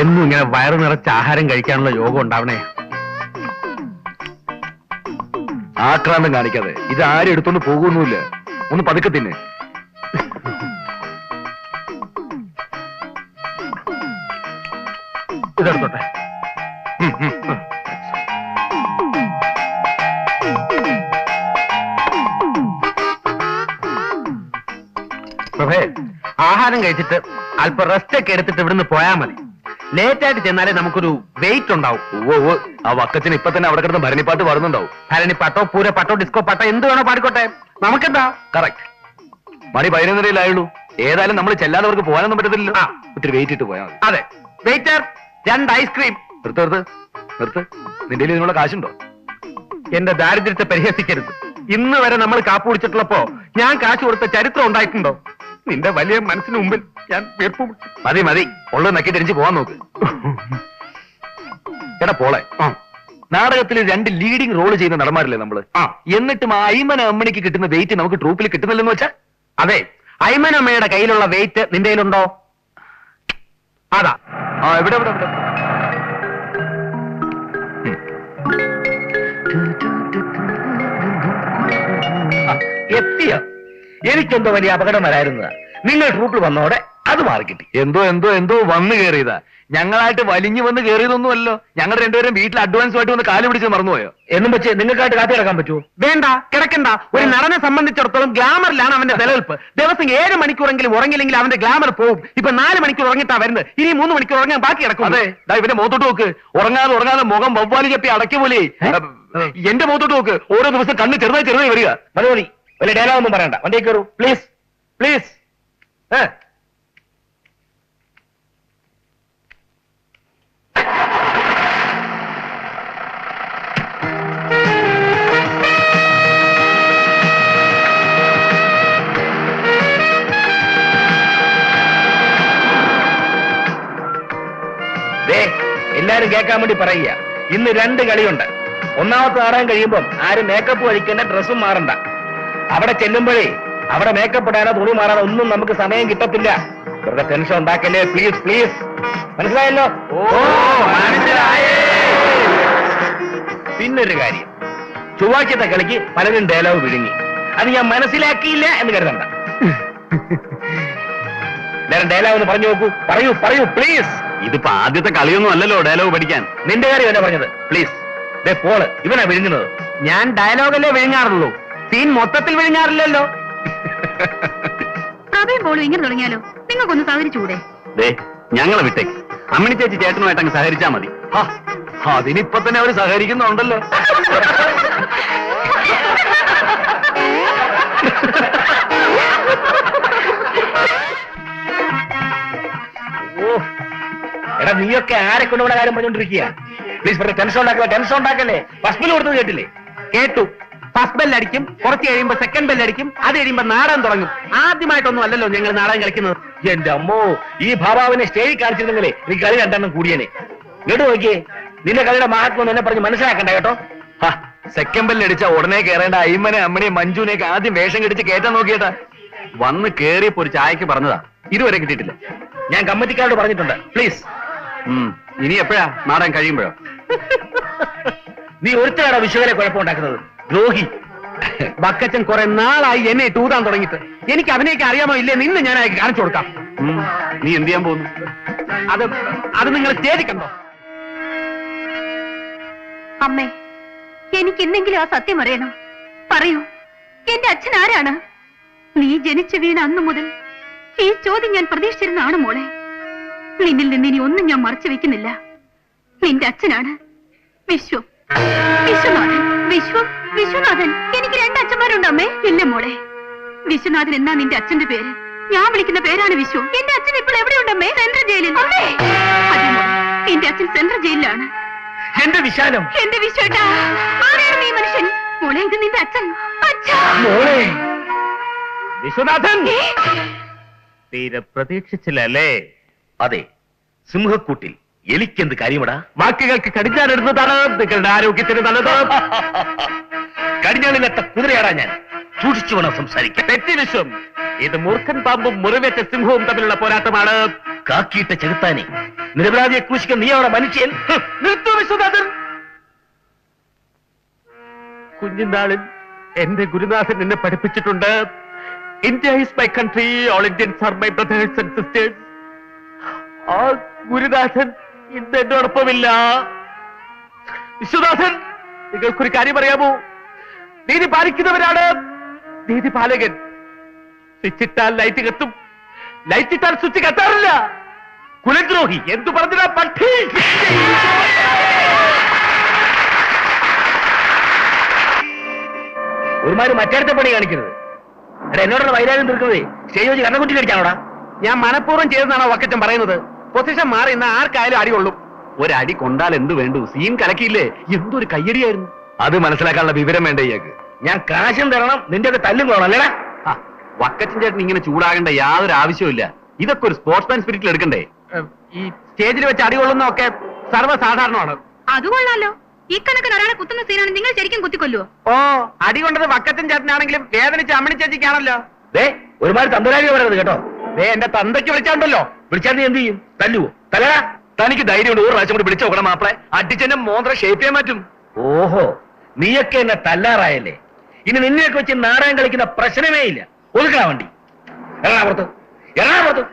എന്നും ഇങ്ങനെ വയറു നിറച്ച് ആഹാരം കഴിക്കാനുള്ള യോഗം ഉണ്ടാവണേ. ആക്രാന്തം കാണിക്കാതെ. ഇത് ആരും എടുത്തോണ്ട് പോകുന്നില്ല ഒന്ന് പതുക്കെ തിന്നെ. ഇതെടുത്തോട്ടെ. പ്രഭേ ആഹാരം കഴിച്ചിട്ട് അല്പം റെസ്റ്റ് ഒക്കെ എടുത്തിട്ട് ഇവിടുന്ന് പോയാൽ മതി. ലേറ്റ് ആയിട്ട് ചെന്നാലേ നമുക്കൊരു വെയിറ്റ് ഉണ്ടാവും. ഓ ഓ ആ വക്കത്തിന് ഇപ്പൊ തന്നെ അവിടെ കിടന്ന് ഭരണിപ്പാട്ട് പാടുന്നുണ്ടാവും. ഭരണി പട്ടോ പൂര പട്ടോ ഡിസ്കോ പട്ടോ എന്ത് വേണോ പാടിക്കോട്ടെ. നമുക്കെന്താ? കറക്റ്റ് മണി പതിനൊന്നരയിലായുള്ളൂ. ഏതായാലും നമ്മൾ ചെല്ലാത്തവർക്ക് പോകാനൊന്നും പറ്റത്തില്ലല്ലോ. ആ. ഇത്തിരി വെയിറ്റ് ഇട്ട് പോയാൽ അതെ. വെയിറ്റർ രണ്ട് ഐസ്ക്രീം നിർത്ത് നിർത്ത്. നിർത്ത്. നിന്റെ ഇതിനുള്ള കാശുണ്ടോ? എന്റെ ദാരിദ്ര്യത്തെ പരിഹസിക്കരുത്. ഇന്ന് വരെ നമ്മൾ കാപ്പ് കുടിച്ചിട്ടുള്ളപ്പോ ഞാൻ കാശ് കൊടുത്ത ചരിത്രം ഉണ്ടായിട്ടുണ്ടോ? നിന്റെ വലിയ മനസ്സിന് മുമ്പിൽ ഞാൻ വീർപ്പ് മുട്ടി. മതി മതി. ഉള്ളത് നക്കി തിരിച്ചു പോവാൻ നോക്ക്. എടാ പോളെ ആ, നാടകത്തിൽ രണ്ട് ലീഡിംഗ് റോൾ ചെയ്യുന്ന നടന്മാരില്ലേ നമ്മൾ? ആ. എന്നിട്ടും ആ അയ്മന അമ്മണിക്ക് കിട്ടുന്ന വെയിറ്റ് നമുക്ക് ട്രൂപ്പിൽ കിട്ടുന്നില്ലെന്ന് വെച്ചാ? അതെ. അയ്മനമ്മയുടെ കയ്യിലുള്ള വെയിറ്റ് നിന്റെ കയ്യിലുണ്ടോ? അതാ. ആ എവിടെ എത്തിയ? എനിക്കെന്തോ വലിയ അപകടം വരായിരുന്നതാ നിങ്ങൾ ട്രൂപ്പിൽ വന്നോടെ. അത് കിട്ടി. എന്തോ എന്തോ എന്തോ വന്നു കയറിയതാ ഞങ്ങളായിട്ട് വലിഞ്ഞു വന്ന് കയറിയതൊന്നുമല്ലോ ഞങ്ങൾ രണ്ടുപേരും വീട്ടിൽ അഡ്വാൻസ് ആയിട്ട് വന്ന് കാൽ പിടിച്ച് മറന്നുപോയോ? എന്നും വെച്ച് നിങ്ങൾക്കായിട്ട് കാത്തി കിടക്കാൻ പറ്റുമോ? വേണ്ട കിടക്കണ്ട. ഒരു നടനെ സംബന്ധിച്ചിടത്തോളം ഗ്ലാമറിലാണ് അവന്റെ നിലനിൽപ്പ് ദിവസം ഏഴ് മണിക്കൂറെങ്കിലും ഉറങ്ങില്ലെങ്കിൽ അവന്റെ ഗ്ലാമർ പോകും ഇപ്പൊ നാല് മണിക്കൂർ ഉറങ്ങിട്ടാ വരുന്നത്. ഇനി മൂന്ന് മണിക്കൂർ ഉറങ്ങാൻ ബാക്കി കിടക്കും. അതെ ദാ ഇവന്റെ മുഖത്തോട്ട് നോക്ക്. ഉറങ്ങാതെ ഉറങ്ങാതെ മുഖം വവ്വാലി ചപ്പി അടക്കി പോലെ. എന്റെ മുഖത്തോട്ട് നോക്ക്. ഓരോ ദിവസം കണ്ണ് ചെറുതായി ചെറുതായി വരിക. മതി മതി. വലിയ ഡയലോഗ് ഒന്നും പറയണ്ട. വണ്ടി കയറൂ. പ്ലീസ് പ്ലീസ് എല്ലാരും കേൾക്കാൻ വേണ്ടി പറയുക. ഇന്ന് രണ്ട് കളിയുണ്ട്. ഒന്നാമത്തെ ആടാൻ കഴിയുമ്പോൾ ആരും മേക്കപ്പ് കഴിക്കേണ്ട ഡ്രസ്സും മാറണ്ട. അവിടെ ചെല്ലുമ്പോഴേ അവിടെ മേക്കപ്പ് ഇടാനോ തുണി മാറാനോ ഒന്നും നമുക്ക് സമയം കിട്ടത്തില്ല. വെറുതെ ടെൻഷൻ ഉണ്ടാക്കല്ലേ? പ്ലീസ് പ്ലീസ് മനസ്സിലായല്ലോ? പിന്നൊരു കാര്യം. ചൊവ്വാഴ്ചത്തെ കളിക്ക് പലരും ഡയലോഗ് വിഴുങ്ങി. അത് ഞാൻ മനസ്സിലാക്കിയില്ല എന്ന് കരുതണ്ട. നേരം ഡയലോഗ് ഒന്ന് പറഞ്ഞു നോക്കൂ. പറയൂ പറയൂ പ്ലീസ് ഇതിപ്പോ ആദ്യത്തെ കളിയൊന്നും അല്ലല്ലോ ഡയലോഗ് പഠിക്കാൻ. നിന്റെ കാര്യം എന്നാ പറഞ്ഞത്? പ്ലീസ് ദേ പോൾ ഇവനാ വിഴുങ്ങുന്നത്. ഞാൻ ഡയലോഗല്ലേ വിഴുങ്ങാറുള്ളൂ? സീൻ മൊത്തത്തിൽ വിഴുങ്ങാറില്ലല്ലോ. പ്രഭയും പോളും ഇങ്ങനെ തുടങ്ങിയാലോ? നിങ്ങൾക്കൊന്ന് സഹകരിച്ചുകൂടെ? ദേ ഞങ്ങളെ വിട്ടേക്ക് അമ്മിണി ചേച്ചി ചേട്ടനുമായിട്ട് അങ്ങ് സഹകരിച്ചാ മതി. അതിനിപ്പൊ തന്നെ അവർ സഹകരിക്കുന്നുണ്ടല്ലോ. എടാ നീയൊക്കെ ആരെ കൊണ്ടുപോണ കാര്യം പറഞ്ഞോണ്ടിരിക്കുക പ്ലീസ് പറഞ്ഞ ടെൻഷൻ ഉണ്ടാക്കല്ലേ ടെൻഷൻ ഉണ്ടാക്കല്ലേ? ഫസ്റ്റ് ബില്ല് കൊടുത്തത് കേട്ടില്ലേ? കേട്ടു. ഫസ്റ്റ് ബെല്ലടിക്കും കുറച്ച് കഴിയുമ്പോ സെക്കൻഡ് ബെല്ലടിക്കും അത് കഴിയുമ്പോ നാടകം തുടങ്ങും. ആദ്യമായിട്ടൊന്നും അല്ലല്ലോ ഞങ്ങൾ നാടകം കളിക്കുന്നത്. എന്റെ അമ്മോ ഈ ഭാവാവിനെ സ്റ്റേജിൽ കാണിച്ചിരുന്നെങ്കിലേ നീ കളി രണ്ടെണ്ണം കൂടിയനെ. കേട്ടു നോക്കിയേ നിന്റെ കളിയുടെ മഹത്വം എന്നെ പറഞ്ഞ് മനസ്സിലാക്കണ്ട കേട്ടോ. സെക്കൻഡ് ബെല്ല് അടിച്ച ഉടനെ കയറേണ്ട അയ്മനെ അമ്മനെ മഞ്ജുനെയൊക്കെ ആദ്യം വേഷം കെട്ടിച്ച് കേറ്റാൻ നോക്കിയേട്ടാ. വന്ന് കേറിയപ്പോ ഒരു ചായക്ക് പറഞ്ഞതാ. ഇതുവരെ കിട്ടിയിട്ടില്ല. ഞാൻ കമ്മിറ്റിക്കാരോട് പറഞ്ഞിട്ടുണ്ട്. പ്ലീസ്. ഇനി എപ്പോഴാ? നാടൻ കഴിയുമ്പോഴോ? നീ ഒരുത്തരാണ് വിശ്വകരെ കുഴപ്പമുണ്ടാക്കുന്നത്? ദ്രോഹി. ബക്കച്ചൻ കുറെ നാളായി എന്നെ തൂതാൻ തുടങ്ങിയിട്ട്. എനിക്ക് അവനെയൊക്കെ അറിയാമോ ഇല്ലേ? നിന്ന് ഞാൻ അയക്ക് കാണിച്ചു കൊടുക്കാം. നീ എന്ത് ചെയ്യാൻ പോകുന്നു? അത് അത് നിങ്ങൾ ചേദിക്കണ്ടോ അമ്മേ എനിക്ക് എന്തെങ്കിലും ആ സത്യം അറിയണം. പറയൂ എന്റെ അച്ഛൻ ആരാണ്? നീ ജനിച്ചു വീണ അന്നു മുതൽ ഈ ചോദ്യം ഞാൻ പ്രതീക്ഷിച്ചിരുന്നാണ് മോളെ. നിന്നിൽ നിന്ന് ഇനി ഒന്നും ഞാൻ മറച്ചു വെക്കുന്നില്ല. നിന്റെ അച്ഛനാണ് വിശ്വ. വിശ്വനാഥൻ. വിശ്വ. വിശ്വനാഥൻ. എനിക്ക് രണ്ട് അച്ഛന്മാരുണ്ട് അമ്മേ. ഇല്ല മോളെ. വിശ്വനാഥൻ എന്നാ നിന്റെ അച്ഛന്റെ പേര്? ഞാൻ വിളിക്കുന്ന പേരാണ് വിശ്വ. എന്റെ അച്ഛൻ ഇപ്പോൾ എവിടെയുണ്ടമ്മേ സെൻട്രൽ ജയിലിൽ. എന്റെ അച്ഛൻ സെൻട്രൽ ജയിലിലാണ്. എന്റെ വിശാലം. എന്റെ വിശ്വട്ടാ ആരാണ് നീ മനുഷ്യൻ? മോളെ ഇത് നിന്റെ അച്ഛൻ. മോളെ! വിശ്വനാഥൻ? തീരെ പ്രതീക്ഷിച്ചില്ലല്ലേ? അതെ സിംഹക്കൂട്ടിൽ എലിക്കെന്ത് കാര്യമടാ? വാക്കുകൾക്ക് കടിഞ്ഞാനെടുത്തതാണ് നിങ്ങളുടെ ആരോഗ്യത്തിന് നല്ലത്. കടിഞ്ഞാണിലെത്ത കുതിരയാടാ ഞാൻ. സൂക്ഷിച്ചു വേണം സംസാരിക്കാൻ. തെറ്റി വിശ്വം. ഇത് മൂർഖൻ പാമ്പും മുറിവേറ്റ സിംഹവും തമ്മിലുള്ള പോരാട്ടമാണ്. കാക്കിയിട്ട ചെകുത്താനെ നിരപരാധിയെ കൂശിക്കാൻ നീ അവിടെ മനുഷ്യൻ നിർത്തൂ വിശ്വനാഥൻ. കുഞ്ഞിനാളിൽ എന്റെ ഗുരുനാഥൻ എന്നെ പഠിപ്പിച്ചിട്ടുണ്ട്. India is my country all Indians are my brothers and sisters ആ ഗുരുദാസൻ ഇന്ന് എന്നോടൊപ്പമില്ല. വിശ്വദാസൻ നിങ്ങൾക്കൊരു കാര്യം അറിയാമോ നീതി പാലിക്കുന്നവരാണ് നീതി പാലകൻ. സ്വിച്ചിട്ടാൽ ലൈറ്റ് കത്തും. ലൈറ്റ് ഇട്ടാൽ സ്വിച്ച് കത്താറില്ല. കുലദ്രോഹി എന്തു പറഞ്ഞാ പട്ടി? ഒരുമാതിരി മറ്റേടത്തെ പണി കാണിക്കരുത്. എടാ എന്നോടുള്ള വൈരാഗ്യം തീർക്കുന്നതേ സ്റ്റേജ് വെച്ച് കണ്ണക്കുട്ടി കടിക്കാനോടാ ഞാൻ മനഃപൂർവം ചെയ്തെന്നാണോ വക്കച്ചൻ പറയുന്നത്? പൊസിഷൻ മാറി ഇന്ന് ആർക്കായാലും അടി കൊള്ളും. ഒരടി കൊണ്ടാൽ എന്ത് വേണ്ടു? സീൻ കലക്കിയില്ലേ? എന്തൊരു കയ്യടിയായിരുന്നു. അത് മനസ്സിലാക്കാനുള്ള വിവരം വേണ്ട ഇയാൾക്ക്? ഞാൻ കാശും തരണം നിന്റെ ഒക്കെ തല്ലും കൊള്ളാം അല്ലേടാ? വക്കച്ചൻ ചേട്ടൻ ഇങ്ങനെ ചൂടാകേണ്ട യാതൊരു ആവശ്യമില്ല ഇതൊക്കെ ഒരു സ്പോർട്സ്മാൻ സ്പിരിറ്റിൽ എടുക്കണ്ടേ? ഈ സ്റ്റേജിൽ വെച്ച് അടി കൊള്ളുന്നൊക്കെ സർവസാധാരണമാണ്. അത് കൊള്ളാലോ. ഈ കണക്കിന് ഒരാളെ കുത്തുന്ന സീനാണ് നിങ്ങൾ ശരിക്കും കുത്തിക്കൊല്ലുവോ? ഓ അടി കൊണ്ടത് വക്കച്ചൻ ചേട്ടനാണെങ്കിലും വേദനിച്ച് അമ്മണി ചേച്ചിക്കാണല്ലോ. ദേ ഒരുമാതിരി തന്തരാജി പറയുന്നത് കേട്ടോ. ദേ എന്റെ തന്തയ്ക്ക് വിളിച്ചാണ്ടല്ലോ. വിളിച്ചാൽ നീ എന്ത് ചെയ്യും? തല്ലുവോ? തല തനിക്ക് ധൈര്യമുണ്ട്. ഒരു പ്രാവശ്യം കൂടി വിളിച്ചു നോക്കണം മാപ്പിളെ. അടിച്ചെന്നെ മോന്ത്ര ഷേപ്പ് ചെയ്യാൻ പറ്റും. ഓഹോ. നീയൊക്കെ എന്നെ തല്ലാറായല്ലേ. ഇനി നിന്നെയൊക്കെ വെച്ച് നാടകം കളിക്കുന്ന പ്രശ്നമേ ഇല്ല. ഒതുക്കണ വണ്ടി. എറണാകുളത്ത് എറണാകുളത്ത്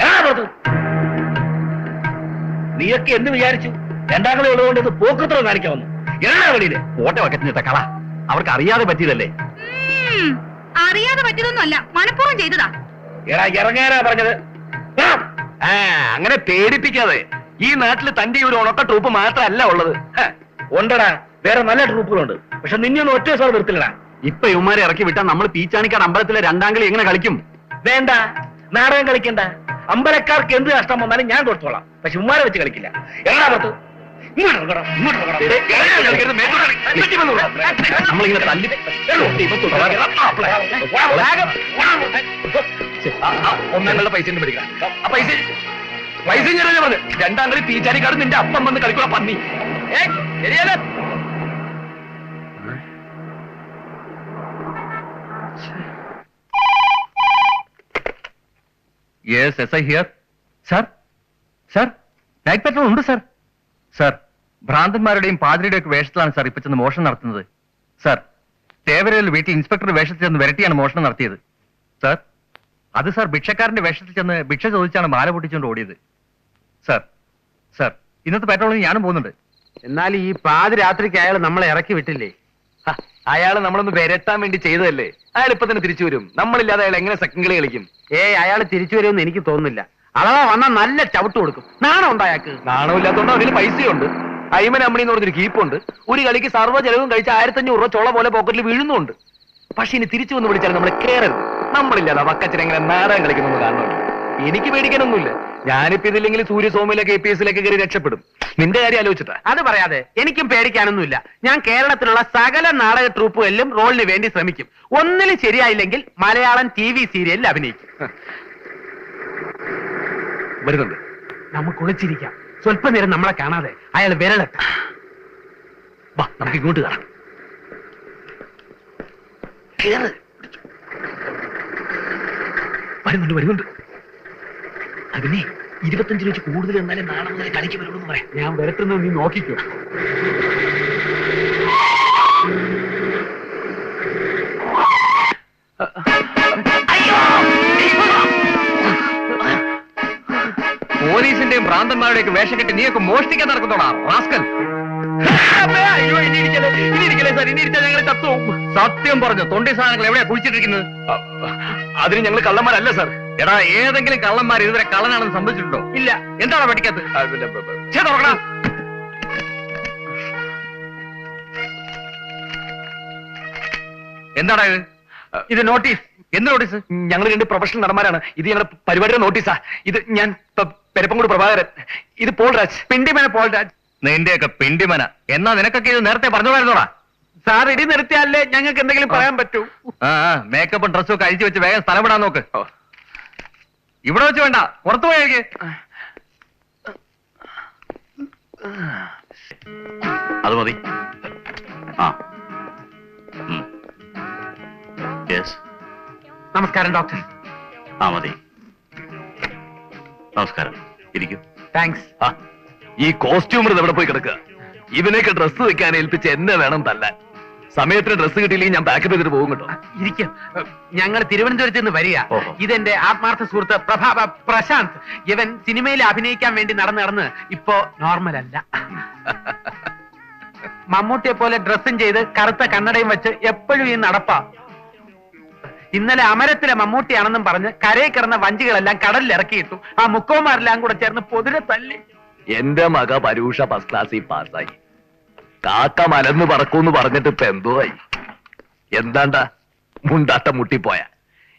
എറണാകുളത്ത് നീയൊക്കെ എന്ത് വിചാരിച്ചു? രണ്ടാം ഉള്ളതുകൊണ്ട് ഇത് പോക്കൃത്രം കാണിക്കാൻ വന്നു. എറണാകുളിയിലെ ഓട്ട ചേട്ടാ കള. അവർക്ക് അറിയാതെ പറ്റിയതല്ലേ അറിയാതെ പറ്റിയതൊന്നും അല്ല മനഃപൂർവം ചെയ്തതാ. എടാ ഇറങ്ങാനാ പറഞ്ഞത് ആ, അങ്ങനെ പേടിപ്പിക്കാതെ ഈ നാട്ടിൽ തന്റെ ഒരു ഉണക്ക ട്രൂപ്പ് മാത്രമല്ല ഉള്ളത് ഉണ്ടടാ വേറെ നല്ല ട്രൂപ്പുകളുണ്ട് പക്ഷെ നിന്നെയൊന്നും ഒറ്റ സാർ നിർത്തില്ലടാ ഇപ്പൊ ഇവന്മാരെ ഇറക്കി വിട്ടാൽ നമ്മൾ പീച്ചാണിക്കാട് അമ്പലത്തിലെ രണ്ടാം കളി എങ്ങനെ കളിക്കും വേണ്ട നാടകം കളിക്കണ്ട അമ്പലക്കാർക്ക് എന്ത് നഷ്ടം വന്നാലും ഞാൻ കൊടുത്തോളാം പക്ഷെ ഉമ്മാരെ വെച്ച് കളിക്കില്ല വിടാം. നമ്മളിങ്ങനെ തല്ലി തുടരാൻ. ആ, പ്ലേ. വേഗം. ആ, ആ, ഒന്നാം പൈസ പൈസ ഞാൻ പറഞ്ഞു. രണ്ടാം കളി പീച്ചാനിക്കാട് നിന്റെ അപ്പം വന്ന് കളിക്കൂടെ പന്നി. ശരിയല്ലേ യെസ് ഐ ഹിയർ ഉണ്ട് സർ സർ ഭ്രാന്തന്മാരുടെയും പാതിരിയുടെ ഒക്കെ വേഷത്തിലാണ് സാർ ഇപ്പൊ ചെന്ന് മോഷണം നടത്തുന്നത്. സാർ തേവരയിൽ വീട്ടിൽ ഇൻസ്പെക്ടർ വേഷത്തിൽ ചെന്ന് വരട്ടിയാണ് മോഷണം നടത്തിയത്. സർ അത് സാർ ഭിക്ഷക്കാരന്റെ വേഷത്തിൽ ചെന്ന് ഭിക്ഷ ചോദിച്ചാണ് മാല പൊട്ടിച്ചുകൊണ്ട് ഓടിയത്. സർ സർ ഇന്നത്തെ പെട്രോളിന് ഞാനും പോകുന്നുണ്ട്. എന്നാൽ ഈ പാതിരാത്രിക്ക് അയാൾ നമ്മളെ ഇറക്കി വിട്ടില്ലേ? അയാൾ നമ്മളൊന്ന് വരട്ടാൻ വേണ്ടി ചെയ്തതല്ലേ? അയാൾ ഇപ്പൊ തന്നെ തിരിച്ചു വരും. നമ്മളില്ലാതെ അയാൾ എങ്ങനെ സെക്കൻഡ് കളി കളിക്കും? ഏയ് അയാൾ തിരിച്ചു വരുമെന്ന് എനിക്ക് തോന്നുന്നില്ല. അഥവാ വന്നാൽ നല്ല ചവിട്ട് കൊടുക്കും. നാണം ഉണ്ട് അയാൾക്ക്? നാണമില്ലാത്തോണ്ട് അവരിൽ പൈസയുണ്ട്. അയ്മൻ അമ്മണി എന്ന് പറഞ്ഞൊരു കീപ്പുണ്ട്. ഒരു കളിക്ക് സർവ ചെലവും കഴിച്ച് ആയിരത്തഞ്ഞൂറ് രൂപ ചോള പോലെ പോക്കറ്റിൽ വീഴുന്നുണ്ട് പക്ഷെ ഇനി തിരിച്ചു വന്ന് വിളിച്ചാൽ നമ്മൾ കേറരുത്. നമ്മളില്ലാതെ വക്കച്ചൻ എങ്ങനെ നാടകം കളിക്കുന്നു കാണണമല്ലോ എനിക്ക് പേടിക്കാനൊന്നുമില്ല. ഞാനിപ്പോ ഇതില്ലെങ്കിൽ സൂര്യ സോമിലെ കെ പി എസിലേക്ക് കയറി രക്ഷപ്പെടും. നിന്റെ കാര്യം ആലോചിച്ചിട്ടാ? അത് പറയാതെ എനിക്കും പേടിക്കാനൊന്നുമില്ല. ഞാൻ കേരളത്തിലുള്ള സകല നാടക ട്രൂപ്പുകളിലും റോളിന് വേണ്ടി ശ്രമിക്കും. ഒന്നിലും ശരിയായില്ലെങ്കിൽ മലയാളം ടി വി സീരിയലിൽ അഭിനയിക്കും. വരുന്നുണ്ട്. നമുക്ക് ഒളിച്ചിരിക്കാം. സ്വല്പ നേരം നമ്മളെ കാണാതെ അയാൾ വിരളട്ടെ വാ നമുക്ക് ഇങ്ങോട്ട് കാണാം. കേറ്. വരുന്നുണ്ട് വരുന്നുണ്ട്. അതിനെ ഇരുപത്തഞ്ച് രൂപ കൂടുതൽ എന്നാലേ നാളെ മുതൽ കളിക്ക് വരുള്ളൂ എന്ന് പറയാം. ഞാൻ വരത്തുന്നത് നീ നോക്കിക്കോ. പോലീസിന്റെയും ഭ്രാന്തന്മാരുടെയൊക്കെ വേഷം കെട്ടി നീയൊക്കെ മോഷ്ടിക്കാൻ നടക്കുന്നോടാ റാസ്കൽ. അയ്യോ ഇനി സാർ ഇനി ഇരിച്ചാൽ ഞങ്ങൾ ചത്തും സത്യം പറഞ്ഞു തൊണ്ടി സാധനങ്ങൾ എവിടെയാ കുഴിച്ചിട്ടിരിക്കുന്നത്? അതിന് ഞങ്ങൾ കള്ളന്മാരല്ല സാർ. എടാ ഏതെങ്കിലും കള്ളന്മാർ ഇതുവരെ കള്ളനാണെന്ന് സംഭവിച്ചിട്ടുണ്ടോ ഇല്ല. എന്താണ് പഠിക്കാത്തത് തുറക്കടാ. എന്താടാ ഇത്? ഇത് നോട്ടീസ്. എന്ത് നോട്ടീസ്? ഞങ്ങൾ രണ്ട് പ്രൊഫഷണൽ നടന്മാരാണ്. ഇത് ഞങ്ങളുടെ പരിപാടിയുടെ നോട്ടീസാ. ഇത് ഞാൻ പെരപ്പംകൂട് പ്രഭാകരൻ. ഇത് പോൾ രാജ് പിണ്ടിമന പോൾ രാജ് നിന്റെയൊക്കെ പിണ്ടിമന. എന്നാ നിനക്കൊക്കെ ഇത് നേരത്തെ പറഞ്ഞോളായിരുന്നോടാ സാർ ഇടി നിർത്തിയാലേ ഞങ്ങൾക്ക് എന്തെങ്കിലും പറയാൻ പറ്റൂ. ആ മേക്കപ്പും ഡ്രസ്സും ഒക്കെ അഴിച്ചു വെച്ച് വേഗം സ്ഥലം വിടാൻ നോക്ക്. ഇവിടെ വെച്ച് വേണ്ട പുറത്തു പോയേക്ക് അത് മതി. ആ. നമസ്കാരം ഡോക്ടർ. ആ മതി. നമസ്കാരം. ഇരിക്കും. താങ്ക്സ്. ഈ കോസ്റ്റ്യൂമർ എവിടെ പോയി കിടക്കുക? ഇവനെയൊക്കെ ഡ്രസ്സ് വെക്കാൻ ഏൽപ്പിച്ച് എന്നെ വേണം തല്ലാൻ. സമയത്തിന് ഡ്രസ്സ് കിട്ടിയില്ലെങ്കിൽ ഞാൻ ബാക്ക് ചെയ്തിട്ട് പോകും കേട്ടോ. ഇരിക്കും. ഞങ്ങൾ തിരുവനന്തപുരത്ത് നിന്ന് വരിക. ഓഹോ. ഇതെന്റെ ആത്മാർത്ഥ സുഹൃത്ത് പ്രഭാ പ്രശാന്ത്. ഇവൻ സിനിമയിൽ അഭിനയിക്കാൻ വേണ്ടി നടന്ന് നടന്ന് ഇപ്പോ നോർമൽ അല്ല. മമ്മൂട്ടിയെ പോലെ ഡ്രസ്സും ചെയ്ത് കറുത്ത കണ്ണടയും വെച്ച് എപ്പോഴും ഈ നടപ്പാ. ഇന്നലെ അമരത്തിലെ മമ്മൂട്ടിയാണെന്നും പറഞ്ഞ് കരയിൽ കിടന്ന വഞ്ചികളെല്ലാം കടലിൽ ഇറക്കിയിട്ടു. ആ മുക്കോമാരെല്ലാം കൂടെ ചേർന്ന് പൊതിരെ തല്ലി എന്റെ മക പരൂഷ ഫസ്റ്റ് ക്ലാസ്സിൽ പാസ്സായി. കാക്ക മലന്ന് പറക്കൂന്ന് പറഞ്ഞിട്ട് ഇപ്പൊ എന്തോ ആയി എന്താണ്ടാ? മുണ്ടാട്ട മുട്ടിപ്പോയ.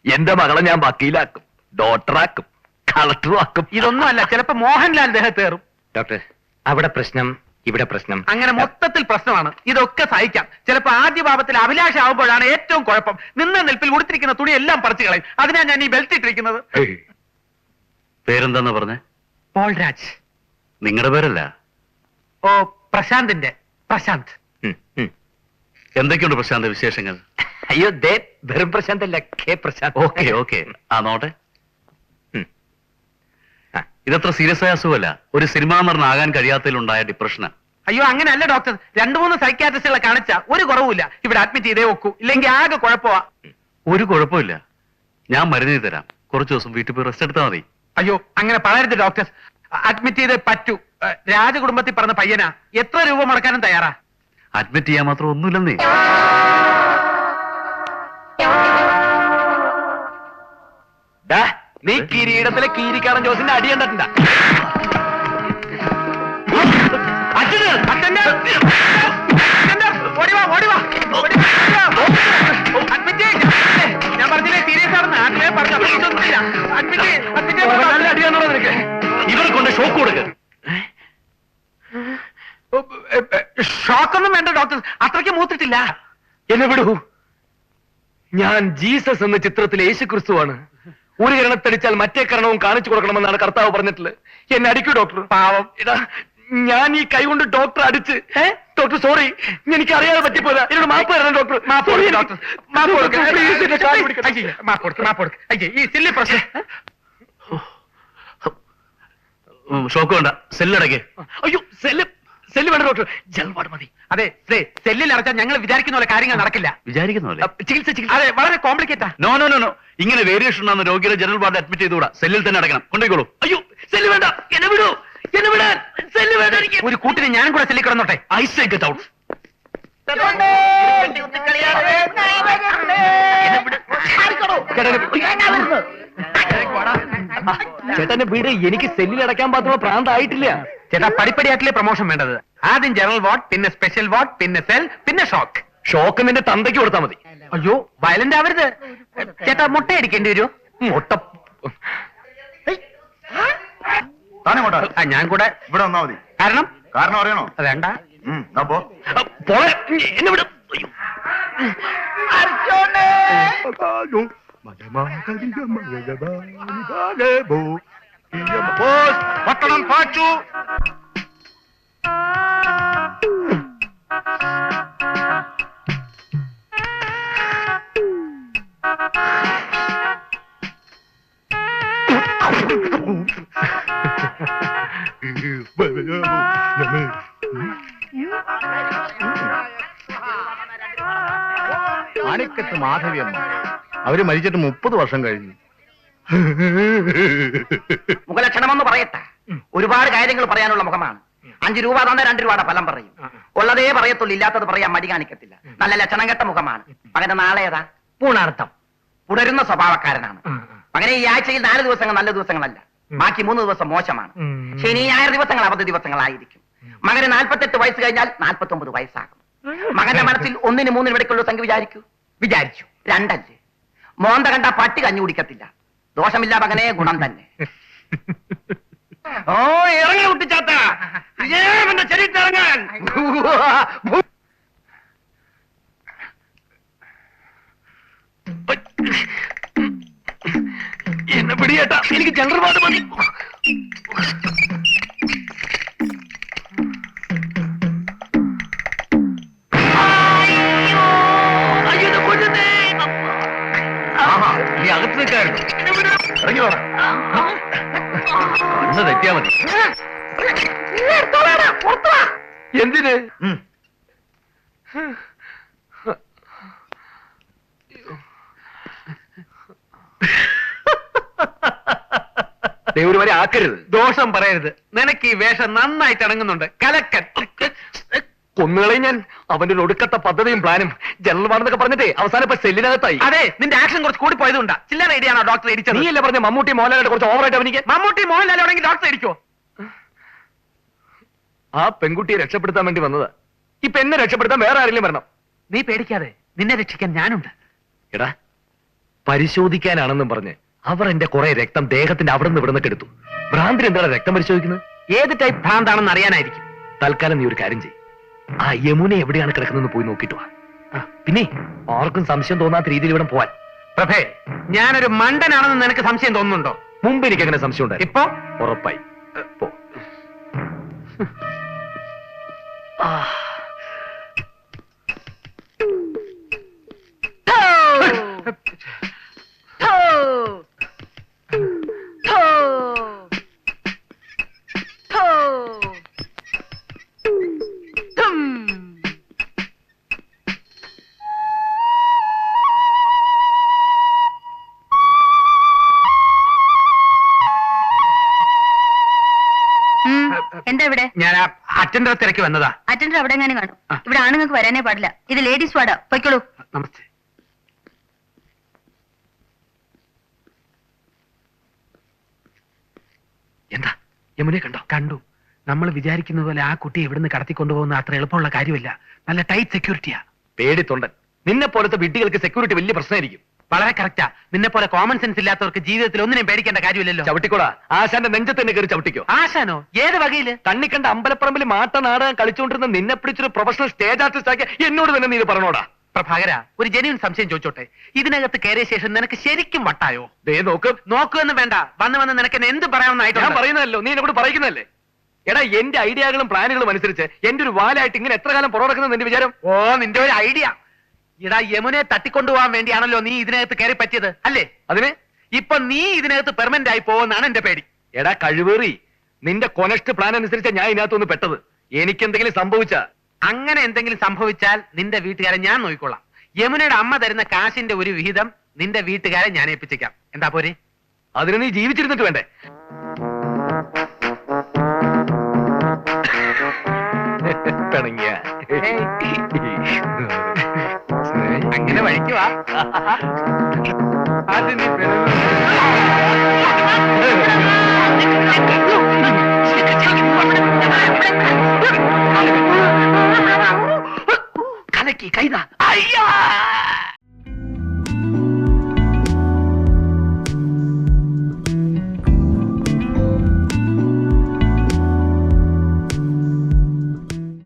എന്റെ മകളെ ഞാൻ വക്കീലാക്കും ഡോക്ടറാക്കും കളക്ടറാക്കും ഇതൊന്നുമല്ല ചിലപ്പോ മോഹൻലാൽ ദേഹത്തേറും ഡോക്ടർ അവിടെ പ്രശ്നം ഇവിടെ പ്രശ്നം. അങ്ങനെ മൊത്തത്തിൽ പ്രശ്നമാണ്. ഇതൊക്കെ സഹിക്കാം. ചിലപ്പോ ആദ്യ ഭാവത്തിൽ അഭിലാഷ ആവുമ്പോഴാണ് ഏറ്റവും കുഴപ്പം. നിന്ന നിൽപ്പിൽ ഉടുത്തിരിക്കുന്ന തുണി എല്ലാം പറിച്ചു കളയും. അതിനാ ഞാൻ ഈ ബെൽറ്റ് ഇട്ടിരിക്കുന്നത്. പേരെന്താന്ന് പറഞ്ഞേ? പോൾ രാജ് നിങ്ങളുടെ പേരല്ല? ഓ പ്രശാന്തിന്റെ. പ്രശാന്ത്. എന്തൊക്കെയുണ്ട് പ്രശാന്ത് വിശേഷങ്ങൾ? അയ്യോ ദേ വെറും പ്രശാന്ത് അല്ല കെ പ്രശാന്ത്. Okay okay. ആ നോട്ടെ. ഇതത്ര സീരിയസ് ആയ അസുഖമല്ല. ഒരു സിനിമാ നടനാകാൻ കഴിയാത്തതിലുണ്ടായ ഡിപ്രഷനാ. അയ്യോ അങ്ങനെയല്ല ഡോക്ടർ. രണ്ടു മൂന്ന് സൈക്യാട്രിസ്റ്റുകളെ കാണിച്ച ഒരു കുറവുമില്ല. ഇവിടെ അഡ്മിറ്റ് ചെയ്തേ വെക്കൂ ഇല്ലെങ്കിൽ ആകെ കുഴപ്പമാ. ഒരു കുഴപ്പമില്ല. ഞാൻ മരുന്ന് തരാം. കുറച്ച് ദിവസം വീട്ടിൽ പോയി റെസ്റ്റ് എടുത്താൽ മതി. അയ്യോ അങ്ങനെ പറയരുത് ഡോക്ടർ. അഡ്മിറ്റ് ചെയ്തേ പറ്റൂ. രാജകുടുംബത്തിൽ പറഞ്ഞ പയ്യനാ. എത്ര രൂപ മുടക്കാനും തയ്യാറാ? അഡ്മിറ്റ് ചെയ്യാൻ മാത്രം ഒന്നുമില്ലെന്നേ. നീ കിരീടത്തിലെ കീരിക്കാടൻ ജോസിന്റെ അടി കണ്ടിട്ടുണ്ട. അച്ഛന് അച്ഛന്റെ. ഓടിവാ ഓടിവാ. അഡ്മിറ്റ്. ഞാൻ പറഞ്ഞില്ലേ സീരിയസ് ആണെന്ന്. പറഞ്ഞു അഡ്മിറ്റ് അഡ്മിറ്റ്. നല്ല അടിയാണോ നിനക്ക്. കൊണ്ട് ഷോക്ക് കൊടുക്ക്. ഷോക്കൊന്നും വേണ്ട ഡോക്ടർ അത്രയ്ക്ക് മൂത്തിട്ടില്ല. എന്നെ വിടൂ. ഞാൻ ജീസസ് എന്ന ചിത്രത്തിലെ യേശു ക്രിസ്തുവാണ് ഒരു കിരണത്തടിച്ചാൽ മറ്റേ കരണവും കാണിച്ചു കൊടുക്കണമെന്നാണ് കർത്താവ് പറഞ്ഞിട്ടുള്ളത്. എന്നെ അടിക്കൂ ഡോക്ടർ പാവം. ഇതാ ഞാൻ ഈ കൈ കൊണ്ട് ഡോക്ടർ അടിച്ച് ഡോക്ടർ സോറി എനിക്ക് അറിയാതെ പറ്റിപ്പോയതാ. എന്നോട് മാപ്പ് തരണം ഡോക്ടർ മാപ്പ് ഡോക്ടർ മാപ്പ് കൊടുക്ക്. Please, എന്നെ കാൽ പിടിക്കണം. അയ്യേ, മാപ്പ് കൊടുക്ക് മാപ്പ് കൊടുക്ക്. ഈ സില്ലി പ്രശ്നം. ഷോക്ക് വേണ്ട. സെല്ലടക്കേ അയ്യോ സെല്ല് സെല്ല് വേണ്ട ഡോക്ടർ ജൽവാട് മതി. അതെ ദേ, സെല്ലിൽ അടച്ചാൽ ഞങ്ങൾ വിചാരിക്കുന്ന പോലെ കാര്യങ്ങൾ നടക്കില്ല. വിചാരിക്കുന്ന പോലെ? അ, ചികിത്സ ചികിത്സ. അതെ വളരെ കോംപ്ലിക്കേറ്റാ നോ നോ നോ നോ ഇങ്ങനെ വേരിയേഷൻ ഉണ്ടാകുന്ന രോഗിയുടെ ജനറൽ വാർഡ് അഡ്മിറ്റ് ചെയ്തുകൂടാ. സെല്ലിൽ തന്നെ അടക്കണം കൊണ്ടുപോയിക്കോളൂ. അയ്യോ സെല്ല് വേണ്ട. എന്നെ വിടൂ. എന്നെ വിടാൻ. സെല്ല് വേണ്ട എനിക്ക്. ഒരു കൂട്ടിന് ഞാനും കൂടെ സെല്ലിൽ കിടന്നോട്ടെ. ഐ സേ ഗെറ്റ് ഔട്ട് ചേട്ടന്റെ വീട് എനിക്ക് സെല്ലിൽ അടയ്ക്കാൻ പാത്തുള്ള പ്രാന്തായിട്ടില്ല. ചേട്ടാ പടിപ്പടിയായിട്ടില്ലേ പ്രൊമോഷൻ വേണ്ടത്. ആദ്യം ജനറൽ വാർഡ് പിന്നെ സ്പെഷ്യൽ വാർഡ് പിന്നെ സെൽ പിന്നെ ഷോക്ക് ഷോക്ക് നിന്റെ തന്തയ്ക്ക് കൊടുത്താൽ മതി. അയ്യോ വയലന്റ് ആവരുത്. ചേട്ടാ മുട്ട അടിക്കേണ്ടി വരുമോ മുട്ട. ആ, ഞാൻ കൂടെ ഇവിടെ വന്നാ മതി. കാരണം? കാരണം അറിയണോ? വേണ്ട. ഉം, പോ. പോളെ. എന്നെ വിടും. പട്ടണം പാച്ചു മാണിക്കത്ത് മാധവിയമ്മ അവർ മരിച്ചിട്ട് മുപ്പത് വർഷം കഴിഞ്ഞു. മുഖലക്ഷണമെന്ന് പറയട്ടെ. ഒരുപാട് കാര്യങ്ങൾ പറയാനുള്ള മുഖമാണ്. അഞ്ചു രൂപ തന്നെ രണ്ടു രൂപയുടെ ഫലം പറയും. ഉള്ളതേ പറയത്തുള്ളൂ ഇല്ലാത്തത് പറയാൻ മടി കാണിക്കത്തില്ല. നല്ല ലക്ഷണം കെട്ട മുഖമാണ്. മകന്റെ നാളെ ഏതാ? പൂണാർത്ഥം. പുടരുന്ന സ്വഭാവക്കാരനാണ്. മകനെ ഈ ആഴ്ചയിൽ നാല് ദിവസങ്ങൾ നല്ല ദിവസങ്ങളല്ല. ബാക്കി മൂന്ന് ദിവസം മോശമാണ്. ശനി ഞായർ ദിവസങ്ങൾ അവധി ദിവസങ്ങളായിരിക്കും. മകന് നാൽപ്പത്തെട്ട് വയസ്സ് കഴിഞ്ഞാൽ നാൽപ്പത്തി ഒമ്പത് വയസ്സാകും മകന്റെ മനസ്സിൽ ഒന്നിന് മൂന്നിന് ഇടയ്ക്കുള്ള സംഖ്യ വിചാരിക്കൂ. വിചാരിച്ചു. രണ്ടല്ലേ? മോന്ത കണ്ട പട്ടി കഞ്ഞു കുടിക്കത്തില്ല. ദോഷമില്ല മകനെ ഗുണം തന്നെ. ഓ ഇറങ്ങി കുട്ടിച്ചാത്ത. ഇറങ്ങാൻ. എന്നെ പിടിയേട്ടാ. എനിക്ക് ജനറൽ വാർഡ് മതി. അകത്ത് നിൽക്കായിരുന്നു. ഇറങ്ങി വാ. ഒന്ന് തെറ്റിയാ മതി. എന്തിന്? ദൈവം വരെ ആക്കരുത്. ദോഷം പറയരുത്. നിനക്ക് ഈ വേഷം നന്നായിട്ട് ഇണങ്ങുന്നുണ്ട് കലക്കൻ കൊന്നുകളയും ഞാൻ അവന്റെ ഒരു ഒടുക്കത്തെ പദ്ധതിയും പ്ലാനും ജനറൽ വാർന്നൊക്കെ പറഞ്ഞിട്ടേ അവസാനം ഇപ്പൊ സെല്ലിനകത്തായി അതെ നിന്റെ ആക്ഷൻ കുറച്ച് കൂടി പോയതുകൊണ്ടാ. ചില്ലറ ഐഡിയാണോ ഡോക്ടർ ഇടിച്ചത് നീയല്ലേ പറഞ്ഞ മമ്മൂട്ടി മോഹൻലാലിന്റെ കുറച്ച് ഓവറായിട്ട് അവനിക്ക് മമ്മൂട്ടി മോഹൻലാൽ ആണെങ്കിൽ ഡോക്ടർ ഇടിക്കോ ആ പെൺകുട്ടിയെ രക്ഷപ്പെടുത്താൻ വേണ്ടി വന്നതാ. ഇപ്പൊ എന്നെ രക്ഷപ്പെടുത്താൻ വേറെ ആരെങ്കിലും വരണം? നീ പേടിക്കാതെ നിന്നെ രക്ഷിക്കാൻ ഞാനുണ്ട്. എടാ പരിശോധിക്കാനാണെന്നും പറഞ്ഞ് അവർ എന്റെ കുറെ രക്തം ദേഹത്തിന്റെ അവിടെ നിന്ന് ഇവിടെ നിന്നൊക്കെ എടുത്തു. ഭ്രാന്തിന് എന്താണ് രക്തം പരിശോധിക്കുന്നത്? ഏത് ടൈപ്പ് ഭ്രാന്താണെന്ന് അറിയാനായിരിക്കും. തൽക്കാലം നീ ഒരു കാര്യം ചെയ്യും. ആ യമുന എവിടെയാണ് കിടക്കുന്നതെന്ന് പോയി ആ, പിന്നെ ആർക്കും സംശയം തോന്നാത്ത രീതിയിൽ ഇവിടെ പോവാൻ. പ്രഭേ ഞാനൊരു മണ്ടനാണെന്ന് നിനക്ക് സംശയം തോന്നുന്നുണ്ടോ? മുമ്പ് എനിക്ക് അങ്ങനെ സംശയം ഉണ്ടായി. ഇപ്പൊ? ഉറപ്പായി. പോ. ആ, തിരക്ക് വന്നതാ. അറ്റൻഡർ അവിടെ എങ്ങനെ കാണും. ആ. ഇവിടെ ആണുങ്ങൾക്ക് വരാനേ പാടില്ല. ഇത് ലേഡീസ് വാർഡാ. പൊയ്ക്കോളൂ. നമസ്തേ. എന്താ? യമുനെ കണ്ടോ? കണ്ടു. നമ്മൾ വിചാരിക്കുന്ന പോലെ ആ കുട്ടി ഇവിടുന്ന് കടത്തിക്കൊണ്ടുപോകുന്ന അത്ര എളുപ്പമുള്ള കാര്യമില്ല. നല്ല ടൈറ്റ് സെക്യൂരിറ്റിയാ. പേടി തൊണ്ടൻ നിന്നെ പോലത്തെ വിഡ്ഢികൾക്ക് സെക്യൂരിറ്റി വലിയ പ്രശ്നമായിരിക്കും. വളരെ കറക്റ്റാ നിന്നെ പോലെ കോമൺ സെൻസ് ഇല്ലാത്തവർക്ക് ജീവിതത്തിൽ ഒന്നിനും പേടിക്കേണ്ട കാര്യമില്ലല്ലോ. ചവിട്ടിക്കോളാ. ആശാന്റെ നെഞ്ചത്ത് തന്നെ കയറി ചവിട്ടിക്കോ. ആശാനോ? ഏത് വകയിൽ? കണ്ണി കണ്ട അമ്പലപ്പറമ്പിൽ മാട്ട നാടകം കളിച്ചുകൊണ്ടിരുന്ന നിന്നെ പിടിച്ചൊരു പ്രൊഫഷണൽ സ്റ്റേജ് ആർട്ടിസ്റ്റ് ആക്കി എന്നോട് തന്നെ നീ പറഞ്ഞോടാ. പ്രഭാകര ഒരു ജനുവിൻ സംശയം ചോദിച്ചോട്ടെ. ഇതിനകത്ത് കയറിയ ശേഷം നിനക്ക് ശരിക്കും വട്ടായോ? ദേ നോക്ക്. നോക്കുമെന്ന് വേണ്ട. വന്ന് വന്ന് നിനക്ക് എന്ത് എന്ത് ഞാൻ പറയാമെന്നായിട്ട് പറയുന്നതല്ലോ. നീ എന്നോട് പറയുന്നതല്ലേ എടാ എന്റെ ഐഡിയകളും പ്ലാനുകളും അനുസരിച്ച് എന്റെ ഒരു വാലായിട്ട് ഇങ്ങനെ എത്ര കാലം പുറകിടക്കുന്നത് നിന്റെ വിചാരം? ഓ നിന്റെ ഒരു ഐഡിയ. ഇടാ യമുനെ തട്ടിക്കൊണ്ടുപോകാൻ വേണ്ടിയാണല്ലോ നീ ഇതിനകത്ത് കയറി പറ്റിയത് അല്ലേ? അതിന് ഇപ്പൊ നീ ഇതിനകത്ത് പെർമനന്റ് ആയി പോകുമെന്നാണ് എന്റെ പേടി. എടാ കഴിവേറി. നിന്റെ കൊനസ്റ്റ് പ്ലാൻ അനുസരിച്ച് ഞാൻ ഇതിനകത്തൊന്ന് പെട്ടത്. എനിക്ക് എന്തെങ്കിലും സംഭവിച്ച? അങ്ങനെ എന്തെങ്കിലും സംഭവിച്ചാൽ നിന്റെ വീട്ടുകാരെ ഞാൻ നോക്കിക്കൊള്ളാം. യമുനയുടെ അമ്മ തരുന്ന കാശിന്റെ ഒരു വിഹിതം നിന്റെ വീട്ടുകാരെ ഞാൻ ഏൽപ്പിച്ചേക്കാം. എന്താ പോരെ? അതിന് നീ ജീവിച്ചിരുന്നിട്ട് വേണ്ടേ? Thank you.